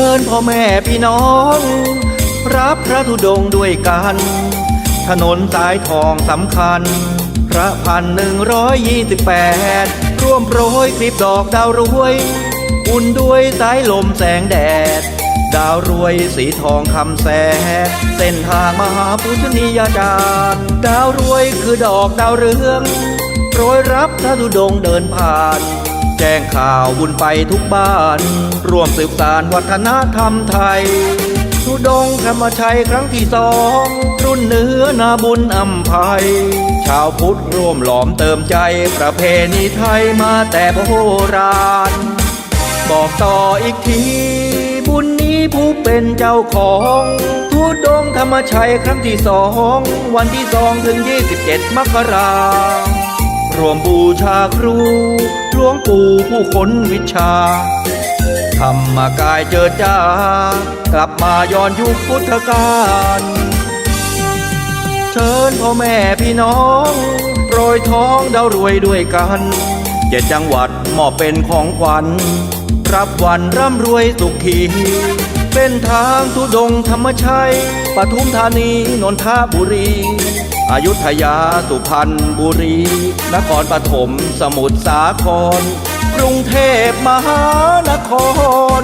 ิญพ่อแม่พี่น้อง รับพระธุดงค์ด้วยกัน ถนนสายทองสำคัญ พระพันหนึ่งร้อยยี่สิบแปดร่วมโปรยคลิปดอกดาวรวย อุ่นด้วยสายลมแสงแดด ดาวรวยสีทองคำแสนเส้นทางมหาปุชนียาจารย์ดาวรวยคือดอกดาวเรืองโปรยรับพระธุดงค์เดินผ่าน แจ้งข่าวบุญไปทุกบ้าน ร่วมสืบสานวัฒนธรรมไทยทุดงธรรมชัยครั้งที่สอง รุ่นเนื้อนาบุญอัมภัย ชาวพุทธร่วมหลอมเติมใจประเพณีไทยมาแต่โบราณ บอกต่ออีกที บุญนี้ผู้เป็นเจ้าของทุดงธรรมชัยครั้งที่สอง วันที่สองถึง 27 มกรา รวมบูชาครู วงปู่ผู้คนวิชา ธรรมกายเจิดจ้ากลับมาย้อนยุคพุทธกาลเชิญพ่อแม่พี่น้องโปรยท้องดาวรวยด้วยกันเจ็ดจังหวัดมอบเป็นของขวัญ รับวันร่ำรวยสุขีเป็นทางทุดงธรรมชัยปทุมธานีนนทบุรี อยุธยาสุพรรณบุรี นครปฐมสมุทรสาคร กรุงเทพมหานคร